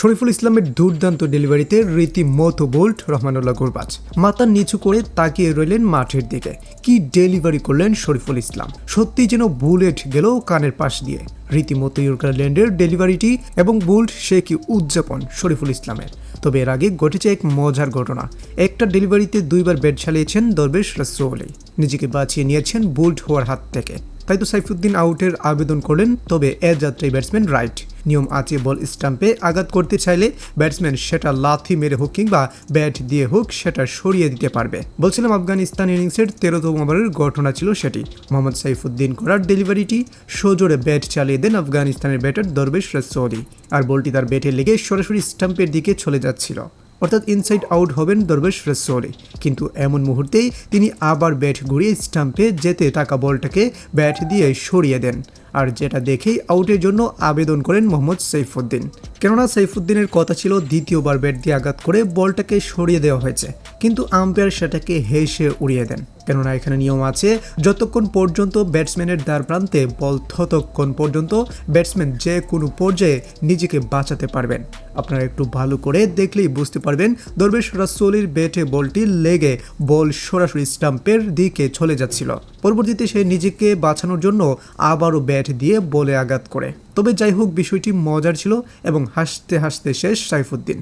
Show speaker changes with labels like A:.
A: শরীফুল ইসলামের দুর্দান্ত ডেলিভারিতে রীতিমতো বোল্ট, রহমানুল্লাহ গুরবাজ। মাথা নিচু করে তাকিয়ে রইলেন মাঠের দিকে। কি ডেলিভারি করলেন শরীফুল ইসলাম? সত্যি যেন বুলেট গেল কানের পাশ দিয়ে। রীতিমতো ইউরকারল্যান্ডের ডেলিভারিটি এবং বুল্ট, সে কি উদযাপন শরীফুল ইসলামের? তবে এর আগে ঘটেছে এক মজার ঘটনা। একটা ডেলিভারিতে দুইবার ব্যাট চালিয়েছেন দরবেশ রসৌলি। নিজেকে বাঁচিয়ে নিয়েছেন বোল্ট হওয়ার হাত থেকে। তাই তো সাইফুদ্দিন আউটের আবেদন করলেন, তবে এ যাত্রায় ব্যাটসম্যান রাইট। নিয়ম আছে বল স্টাম্পে আঘাত করতে চাইলে ব্যাটসম্যান সেটা লাথি মেরে হোক কিংবা ব্যাট দিয়ে হোক সেটা সরিয়ে দিতে পারবে। বলছিলাম আফগানিস্তান ইনিংসের তেরোতম ওভারের ঘটনা ছিল সেটি। মোহাম্মদ সাইফুদ্দিন করার ডেলিভারিটি, সোজোরে ব্যাট চালিয়ে দেন আফগানিস্তানের ব্যাটার দরবেশ রসৌলি আর বলটি তার ব্যাটে লেগে সরাসরি স্টাম্পের দিকে চলে যাচ্ছিল। অর্থাৎ ইনসাইড আউট হবেন দরবেশ রসৌলি কিন্তু এমন মুহূর্তেই তিনি আবার ব্যাট ঘুরিয়ে স্টাম্পে যেতে থাকা বলটাকে ব্যাট দিয়ে সরিয়ে দেন। আর যেটা দেখেই আউটের জন্য আবেদন করেন মোহাম্মদ সৈফুদ্দিন। কেননা সৈফুদ্দিনের কথা ছিল দ্বিতীয়বার ব্যাট দিয়ে আঘাত করে বলটাকে সরিয়ে দেওয়া হয়েছে। কিন্তু আম্পায়ার সেটাকে হেসে উড়িয়ে দেন। কেননা এখানে নিয়ম আছে, যতক্ষণ পর্যন্ত ব্যাটসম্যানের দ্বার প্রান্তে বল ততক্ষণ পর্যন্ত ব্যাটসম্যান যে কোনো পর্যায়ে নিজেকে বাঁচাতে পারবেন। আপনারা একটু ভালো করে দেখলেই বুঝতে পারবেন, দরবেশ রাসৌলির ব্যাটে বলটি লেগে বল সরাসরি স্টাম্পের দিকে চলে যাচ্ছিল। পরবর্তীতে সে নিজেকে বাঁচানোর জন্য আবারও ব্যাট দিয়ে বলে আঘাত করে। তবে যাই হোক, বিষয়টি মজার ছিল এবং হাসতে হাসতে শেষ সাইফুদ্দিন।